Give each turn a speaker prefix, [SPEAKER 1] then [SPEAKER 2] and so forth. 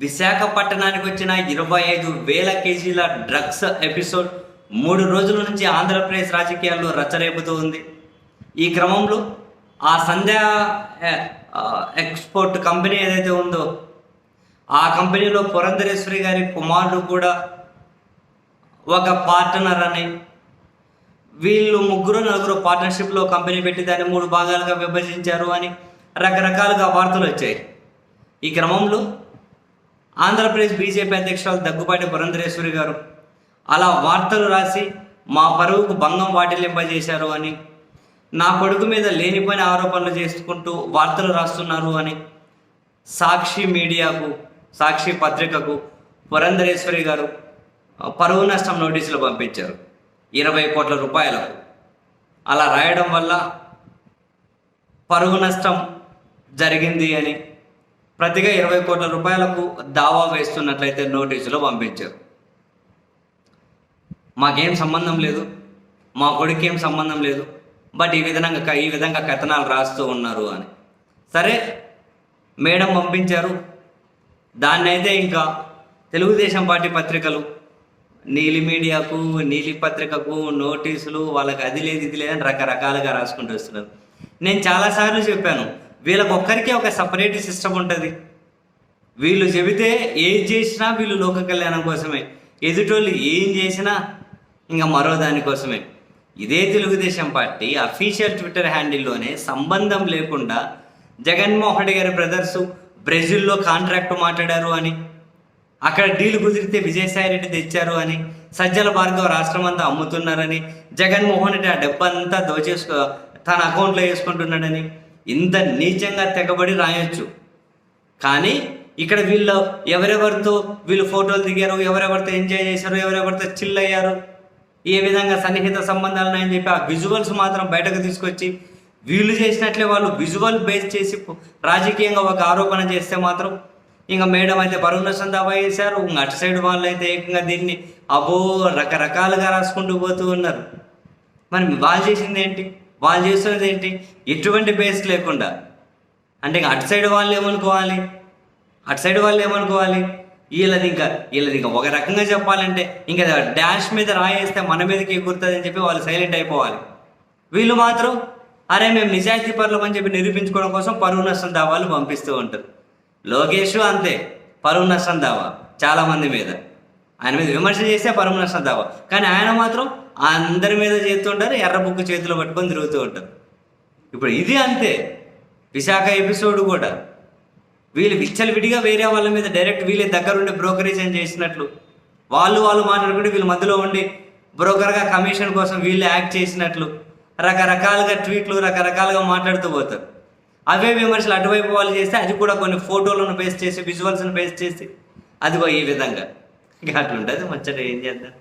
[SPEAKER 1] విశాఖపట్నానికి వచ్చిన ఇరవై ఐదు వేల కేజీల డ్రగ్స్ ఎపిసోడ్ మూడు రోజుల నుంచి ఆంధ్రప్రదేశ్ రాజకీయాల్లో రచ్చరేపుతూ ఉంది. ఈ క్రమంలో ఆ సంధ్యా ఎక్స్పోర్ట్ కంపెనీ ఏదైతే ఉందో ఆ కంపెనీలో పురంధరేశ్వరి గారి కుమారుడు కూడా ఒక పార్ట్నర్ అని వీళ్ళు ముగ్గురు నలుగురు పార్ట్నర్షిప్లో కంపెనీ పెట్టి దాన్ని మూడు భాగాలుగా విభజించారు అని రకరకాలుగా వార్తలు వచ్చాయి. ఈ క్రమంలో ఆంధ్రప్రదేశ్ బీజేపీ అధ్యక్షురాలు దగ్గుపాటి పురంధరేశ్వరి గారు. అలా వార్తలు రాసి మా పరువుకు భంగం వాటిల్లింపజేశారు అని నా కొడుకు మీద లేనిపోయిన ఆరోపణలు చేసుకుంటూ వార్తలు రాస్తున్నారు అని సాక్షి మీడియాకు సాక్షి పత్రికకు పురంధరేశ్వరి గారు పరువు నష్టం నోటీసులు పంపించారు. ఇరవై కోట్ల రూపాయలకు. అలా రాయడం వల్ల పరువు నష్టం జరిగింది అని ప్రతిగా ఇరవై కోట్ల రూపాయలకు దావా వేస్తున్నట్లయితే నోటీసులో పంపించారు. మాకేం సంబంధం లేదు మా కొడుకు ఏం సంబంధం లేదు బట్ ఈ విధంగా ఈ విధంగా కథనాలు రాస్తూ ఉన్నారు అని. సరే మేడం పంపించారు. దాన్ని అయితే ఇంకా తెలుగుదేశం పార్టీ పత్రికలు నీలి మీడియాకు నీలి పత్రికకు నోటీసులు వాళ్ళకి అది లేదు ఇది లేదని రకరకాలుగా రాసుకుంటూ వస్తున్నారు. నేను చాలాసార్లు చెప్పాను వీళ్ళకొక్కరికే ఒక సపరేట్ సిస్టమ్ ఉంటుంది. వీళ్ళు చెబితే ఏం చేసినా వీళ్ళు లోక కళ్యాణం కోసమే. ఎదుటోళ్ళు ఏం చేసినా ఇంకా మరో దానికోసమే ఇదే తెలుగుదేశం పార్టీ అఫీషియల్ ట్విట్టర్ హ్యాండిల్లోనే సంబంధం లేకుండా జగన్మోహన్ గారి బ్రదర్స్ బ్రెజిల్లో కాంట్రాక్ట్ మాట్లాడారు అని అక్కడ డీల్ కుదిరితే విజయసాయి రెడ్డి తెచ్చారు అని సజ్జల భార్గవ రాష్ట్రం అంతా అమ్ముతున్నారని జగన్మోహన్ రెడ్డి ఆ డబ్బంతా దోచేసుకో తన అకౌంట్లో వేసుకుంటున్నాడని ఇంత నీచంగా తెగబడి రాయొచ్చు. కానీ ఇక్కడ వీళ్ళు ఎవరెవరితో వీళ్ళు ఫోటోలు దిగారు ఎవరెవరితో ఎంజాయ్ చేశారు ఎవరెవరితో చిల్ అయ్యారు ఏ విధంగా సన్నిహిత సంబంధాలు ఉన్నాయని చెప్పి ఆ విజువల్స్ మాత్రం బయటకు తీసుకొచ్చి వీళ్ళు చేసినట్లే వాళ్ళు విజువల్ బేస్ చేసి రాజకీయంగా ఒక ఆరోపణ చేస్తే మాత్రం ఇంకా మేడం అయితే బరువు నష్టం దావా చేశారు ఇంకా అటు సైడ్ వాళ్ళు అయితే ఏకంగా దీన్ని అబో రకరకాలుగా రాసుకుంటూ పోతూ ఉన్నారు. మరి వాళ్ళు చేసింది ఏంటి? వాళ్ళు చేస్తున్నది ఏంటి? ఎటువంటి బేస్ లేకుండా. అంటే ఇంకా అటు సైడ్ వాళ్ళు ఏమనుకోవాలి? అటు సైడ్ వాళ్ళు ఏమనుకోవాలి? వీళ్ళది ఇంకా వీళ్ళది ఇంకా ఒక రకంగా చెప్పాలంటే ఇంకా డాష్ మీద రాయేస్తే మన మీదకి ఎగురుతుంది చెప్పి వాళ్ళు సైలెంట్ అయిపోవాలి. వీళ్ళు మాత్రం అరే మేము నిజాయితీ పరులం అని చెప్పి నిరూపించుకోవడం కోసం పరువు నష్టం దావాలు పంపిస్తూ ఉంటారు. లోకేష్ అంతే పరువు నష్టం దావా చాలా మంది మీద. ఆయన మీద విమర్శ చేస్తే పరమ నష్టం దావా కానీ ఆయన మాత్రం అందరి మీద చేస్తుంటారు ఎర్ర బుక్ చేతిలో పట్టుకొని తిరుగుతూ ఉంటారు. ఇప్పుడు ఇది అంతే. విశాఖ ఎపిసోడ్ కూడా. వీళ్ళు విచ్చలు విడిగా వేరే వాళ్ళ మీద డైరెక్ట్ వీళ్ళే దగ్గరుండి బ్రోకరేజ్ అని చేసినట్లు. వాళ్ళు వాళ్ళు మాట్లాడుకుంటే వీళ్ళు మధ్యలో ఉండి బ్రోకర్గా కమిషన్ కోసం వీళ్ళు యాక్ట్ చేసినట్లు. రకరకాలుగా ట్వీట్లు రకరకాలుగా మాట్లాడుతూ పోతారు. అవే విమర్శలు అటువైపు వాళ్ళు చేస్తే అది కూడా కొన్ని ఫోటోలను పేస్ట్ చేసి విజువల్స్ను పేస్ట్ చేసి అదిగో ఈ విధంగా. ఇక అట్లుంటుంది ముచ్చట ఏం చేద్దాం?